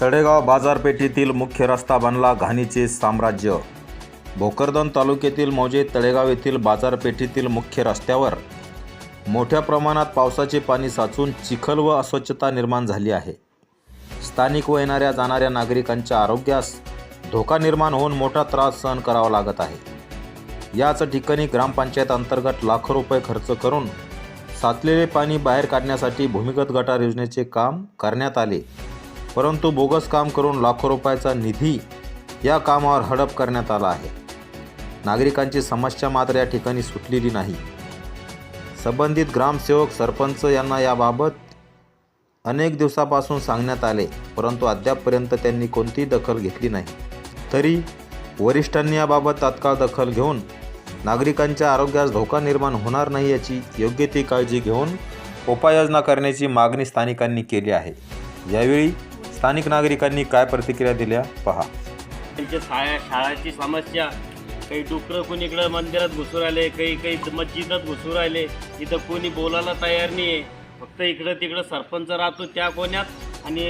तळेगाव बाजारपेठेतील मुख्य रस्ता बनला घाणीचे साम्राज्य. भोकरदन तालुक्यातील मौजे तळेगाव येथील बाजारपेठेतील मुख्य रस्त्यावर मोठ्या प्रमाणात पावसाचे पाणी साचून चिखल व अस्वच्छता निर्माण झाली आहे. स्थानिक व येणाऱ्या जाणाऱ्या नागरिकांच्या आरोग्यास धोका निर्माण होऊन मोठा त्रास सहन करावा लागत आहे. याच ठिकाणी ग्रामपंचायत अंतर्गत लाखो रुपये खर्च करून साचलेले पाणी बाहेर काढण्यासाठी भूमिगत गटार योजनेचे काम करण्यात आले. परंतु बोगस काम करून लाखो रुपयाचा निधी या कामावर हडप करण्यात आला आहे. नागरिकांची समस्या मात्र या ठिकाणी सुटलेली नाही. संबंधित ग्रामसेवक सरपंच यांना याबाबत अनेक दिवसापासून सांगण्यात आले परंतु अद्यापपर्यंत त्यांनी कोणतीही दखल घेतली नाही. तरी वरिष्ठांनी याबाबत तात्काळ दखल घेऊन नागरिकांच्या आरोग्यास धोका निर्माण होणार नाही याची योग्य ती काळजी घेऊन उपाययोजना करण्याची मागणी स्थानिकांनी केली आहे. यावेळी स्थानिक नागरिकांनी काय प्रतिक्रिया दिल्या? पहा. त्यांच्या शाळा शाळाची समस्या काही डुकरं कोणी इकडं मंदिरात घुसून राहिले काही काही मस्जिदात घुसून राहिले. इथं कोणी बोलायला तयार नाही आहे फक्त इकडं तिकडं सरपंच राहतो त्या कोण्यात आणि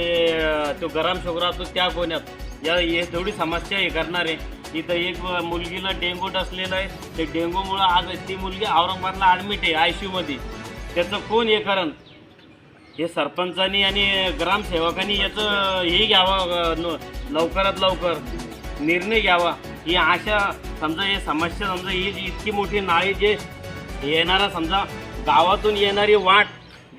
तो गरम शोक राहतो त्या कोण्यात. या हे थोडी समस्या हे करणार आहे. इथं एक मुलगीला डेंगू डसलेला आहे. ते डेंगूमुळं आज ती मुलगी औरंगाबादला ॲडमिट आहे आयमध्ये. त्याचं कोण हे करण? हे सरपंचांनी आणि ग्रामसेवकांनी याचं हे घ्यावं लवकरात लवकर. निर्णय घ्यावा. ही अशा समजा हे समस्या समजा ही जी इतकी मोठी नाळी जे येणारा समजा गावातून येणारी वाट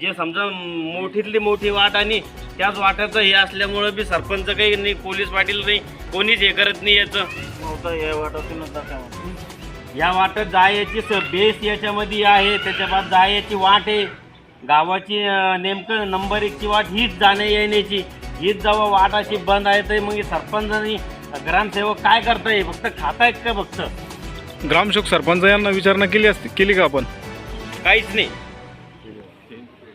जे समजा मोठीतली मोठी वाट आणि त्याच वाटाचं हे असल्यामुळं बी सरपंच काही नाही पोलीस पाटील नाही कोणीच हे करत नाही याचं. नव्हतं या वाटातून या वाटत जायची बेस याच्यामध्ये आहे त्याच्या बाद जायची वाट आहे. गावाची अं, नेमकं नंबर एकची वाट हीच जाण्या येण्याची हीच जेव्हा वाट अशी बंद आहे तर मग हे सरपंच आणि ग्रामसेवक काय करताय? फक्त खातायत का फक्त? ग्रामसेवक सरपंच यांना विचारणा केली असती केली का आपण? काहीच नाही.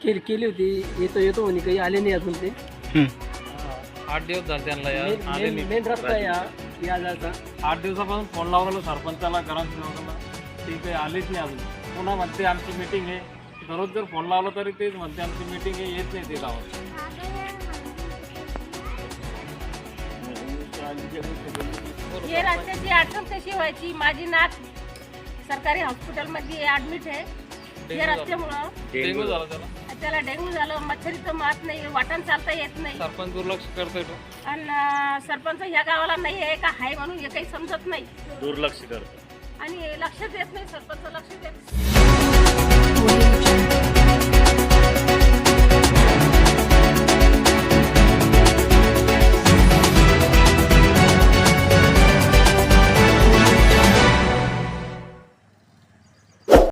केली केली होती. येतो येतो म्हणे काही आले नाही अजून ते. हं. आठ दिवस झाले त्यांना या मेन- आले मेन नाही. मेन रस्ता आहे या या जायचा. आठ दिवसापासून फोन लावलेलो सरपंचाला ग्रामसेवकाला. ते काही आलेच नाही अजून. पुन्हा म्हणते आमची मीटिंग आहे. दररोज जर फोन लावला तरी तेच म्हणते आमची मीटिंग आहे येत नाही ते गावात. हे रस्त्याची अडचण कशी व्हायची? माझी नात सरकारी हॉस्पिटलमध्ये ॲडमिट आहे. या रस्त्यामुळं डेंगू झाला त्याला. त्याला डेंग्यू झालं मच्छरीचं मात नाही वाटण चालता येत नाही. सरपंच दुर्लक्ष करतोय तो. आणि अं, सरपंच ह्या गावाला नाही आहे का? आहे म्हणून हे काही समजत नाही. दुर्लक्ष करतो आणि लक्षच येत नाही सरपंच लक्ष देत नाही. Audio Jungle.